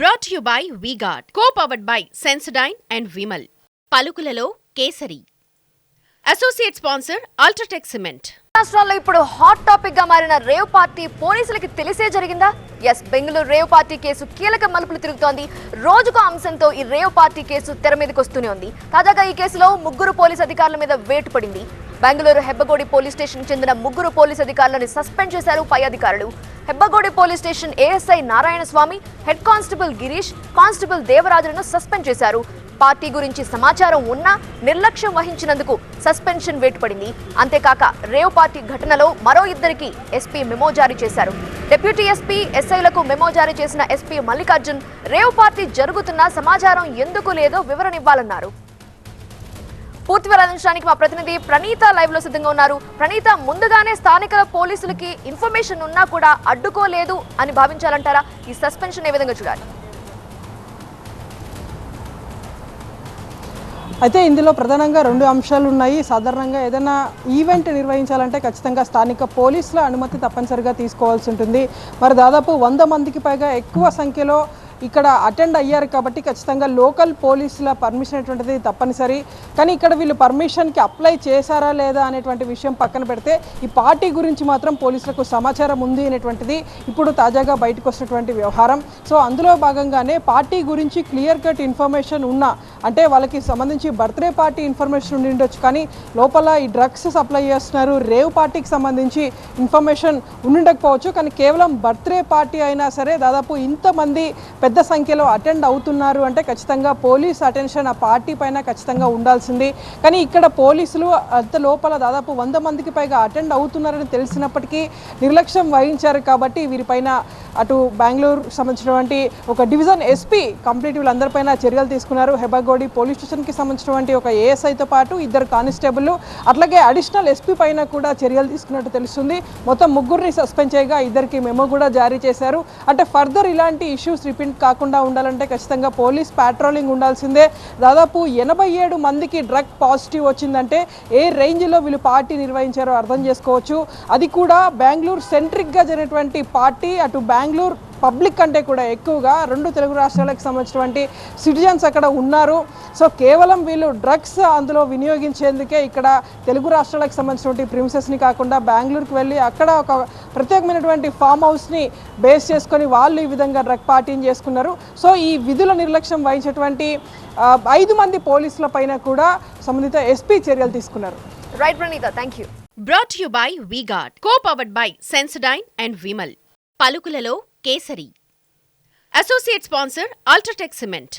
Brought you by V-Guard co powered by Sensodyne and Vimal పలుకులలో kesari. Associate sponsor UltraTech cement రాష్ట్రాల్లో ఇప్పుడు hot టాపిక్గా మారిన rave party పోలీసులకి తెలిసే జరిగిందా? Yes Bengaluru rave party case కీలక మలుపులు తిరుగుతోంది. రోజుకు అంశంతో ఈ రేవ్ పార్టీ కేసు తెర మీదకి వస్తూనే ఉంది. తాజాగా ఈ కేసులో ముగ్గురు పోలీస్ అధికారుల మీద వేటు పడింది. బెంగళూరు హెబ్బగోడి పోలీస్ స్టేషన్ చెందిన ముగ్గురు పోలీస్ అధికారులను సస్పెండ్ చేశారు పై అధికారులు. Hebbagodi police station ASI Narayana Swamy head constable Girish constable దేవరాజులను suspend చేశారు. పార్టీ గురించి సమాచారం ఉన్నా నిర్లక్ష్యం వహించినందుకు సస్పెన్షన్ వేటుపడింది. అంతేకాక రేవ్ పార్టీ ఘటనలో మరో ఇద్దరికి ఎస్పీ మెమో జారీ చేశారు. డిప్యూటీ ఎస్పీ ఎస్ఐలకు మెమో జారీ చేసిన ఎస్పీ మల్లికార్జున్ రేవ్ పార్టీ జరుగుతున్న సమాచారం ఎందుకు లేదో వివరణ ఇవ్వాలన్నారు. పూర్తి వివరాలు అందించడానికి మా ప్రతినిధి ప్రణీత లైవ్లో సిద్ధంగా ఉన్నారు. ప్రణీత ముందుగానే స్థానిక పోలీసులకి ఇన్ఫర్మేషన్ ఉన్నా కూడా అడ్డుకోలేదు అని భావించాలంటారా? ఈ సస్పెన్షన్ ఏ విధంగా చూడాలి? అయితే ఇందులో ప్రధానంగా రెండు అంశాలు ఉన్నాయి. సాధారణంగా ఏదైనా ఈవెంట్ నిర్వహించాలంటే ఖచ్చితంగా స్థానిక పోలీసుల అనుమతి తప్పనిసరిగా తీసుకోవాల్సి ఉంటుంది. మరి దాదాపు వంద మందికి పైగా ఎక్కువ సంఖ్యలో ఇక్కడ అటెండ్ అయ్యారు కాబట్టి ఖచ్చితంగా లోకల్ పోలీసుల పర్మిషన్ అనేటువంటిది తప్పనిసరి. కానీ ఇక్కడ వీళ్ళు పర్మిషన్కి అప్లై చేశారా లేదా అనేటువంటి విషయం పక్కన పెడితే ఈ పార్టీ గురించి మాత్రం పోలీసులకు సమాచారం ఉంది అనేటువంటిది ఇప్పుడు తాజాగా బయటకు వస్తున్నటువంటి వ్యవహారం. సో అందులో భాగంగానే పార్టీ గురించి క్లియర్ కట్ ఇన్ఫర్మేషన్ ఉన్నా అంటే వాళ్ళకి సంబంధించి బర్త్డే పార్టీ ఇన్ఫర్మేషన్ ఉండి ఉండొచ్చు కానీ లోపల ఈ డ్రగ్స్ సప్లై చేస్తున్నారు. రేవ్ పార్టీకి సంబంధించి ఇన్ఫర్మేషన్ ఉండకపోవచ్చు కానీ కేవలం బర్త్డే పార్టీ అయినా సరే దాదాపు ఇంతమంది పెద్ద సంఖ్యలో అటెండ్ అవుతున్నారు. అంటే ఖచ్చితంగా పోలీస్ అటెన్షన్ ఆ పార్టీ పైన ఖచ్చితంగా ఉండాల్సింది. కానీ ఇక్కడ పోలీసులు అంత లోపల దాదాపు వంద మందికి పైగా అటెండ్ అవుతున్నారని తెలిసినప్పటికీ నిర్లక్ష్యం వహించారు కాబట్టి వీరిపైన అటు బెంగళూరు సంబంధించినటువంటి ఒక డివిజన్ ఎస్పీ కంప్లీట్ వీళ్ళందరిపైన చర్యలు తీసుకున్నారు. హెబగోడి పోలీస్ స్టేషన్కి సంబంధించినటువంటి ఒక ఏఎస్ఐతో పాటు ఇద్దరు కానిస్టేబుల్ అట్లాగే అడిషనల్ ఎస్పీ పైన కూడా చర్యలు తీసుకున్నట్టు తెలుస్తుంది. మొత్తం ముగ్గురిని సస్పెండ్ చేయగా ఇద్దరికి మెమో కూడా జారీ చేశారు. అంటే ఫర్దర్ ఇలాంటి ఇష్యూస్ రిపీట్ కాకుండా ఉండాలంటే ఖచ్చితంగా పోలీస్ పాట్రోలింగ్ ఉండాల్సిందే. దాదాపు ఎనభై ఏడు మందికి డ్రగ్ పాజిటివ్ వచ్చిందంటే ఏ రేంజ్లో వీళ్ళు పార్టీ నిర్వహించారో అర్థం చేసుకోవచ్చు. అది కూడా బెంగళూరు సెంట్రిక్గా జరిగినటువంటి పార్టీ అటు బెంగళూరు పబ్లిక్ కంటే కూడా ఎక్కువగా రెండు తెలుగు రాష్ట్రాలకు సంబంధించినటువంటి సిటిజన్స్ అక్కడ ఉన్నారు. సో కేవలం వీళ్ళు డ్రగ్స్ అందులో వినియోగించేందుకే ఇక్కడ తెలుగు రాష్ట్రాలకు సంబంధించినటువంటి ప్రిమిసెస్ని కాకుండా బెంగళూరుకి వెళ్ళి అక్కడ ఒక ప్రత్యేకమైనటువంటి ఫామ్ హౌస్ని బేస్ చేసుకొని వాళ్ళు ఈ విధంగా డ్రగ్ పార్టీని చేసుకున్నారు. సో ఈ విధుల నిర్లక్ష్యం వహించేటువంటి ఐదు మంది పోలీసుల పైన కూడా సంబంధిత ఎస్పీ చర్యలు తీసుకున్నారు. Right Praneetha thank you brought you by V-Guard co powered by Sensodyne and Vimal పలుకులలో kesari associate sponsor UltraTech cement